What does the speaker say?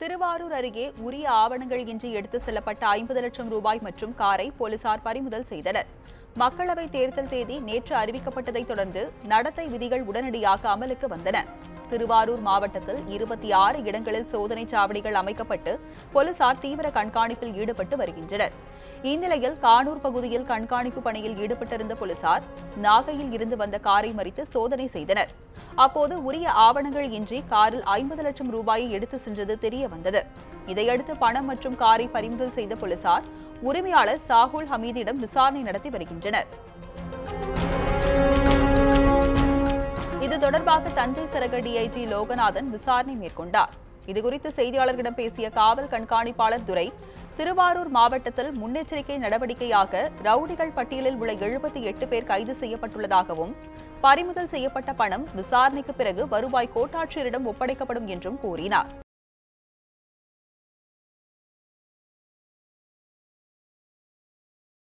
திருவாரூர் அருகே உரிய ஆவணங்கள் இன்றி எடுத்து செல்லப்பட்ட ஐம்பது லட்சம் ரூபாய் மற்றும் காரை போலீசார் பறிமுதல் செய்தனர். மக்களவைத் தேர்தல் தேதி நேற்று அறிவிக்கப்பட்டதைத் தொடர்ந்து நடத்தை விதிகள் உடனடியாக அமலுக்கு வந்தன. திருவாரூர் மாவட்டத்தில் இருபத்தி ஆறு இடங்களில் சோதனை சாவடிகள் அமைக்கப்பட்டு போலீசார் தீவிர கண்காணிப்பில் ஈடுபட்டு வருகின்றனர். இந்நிலையில் கானூர் பகுதியில் கண்காணிப்பு பணியில் ஈடுபட்டிருந்த போலீசார் நாகையில் இருந்து வந்த காரை மறித்து சோதனை செய்தனர். அப்போது உரிய ஆவணங்கள் இன்றி காரில் ஐம்பது லட்சம் ரூபாயை எடுத்து சென்றது தெரிய வந்தது. இதையடுத்து பணம் மற்றும் காரை பறிமுதல் செய்த போலீசார் உரிமையாளர் சாகுல் ஹமீதிடம் விசாரணை நடத்தி வருகின்றனர். இது தொடர்பாக தஞ்சை சரக டிஐஜி லோகநாதன் விசாரணை மேற்கொண்டார். இதுகுறித்து செய்தியாளர்களிடம் பேசிய காவல் கண்காணிப்பாளர் துரை திருவாரூர் மாவட்டத்தில் முன்னெச்சரிக்கை நடவடிக்கையாக ரவுடிகள் பட்டியலில் உள்ள எழுபத்தி எட்டு பேர் கைது செய்யப்பட்டுள்ளதாகவும் பறிமுதல் செய்யப்பட்ட பணம் விசாரணைக்கு பிறகு வருவாய் கோட்டாட்சியரிடம் ஒப்படைக்கப்படும் என்றும் கூறினார்.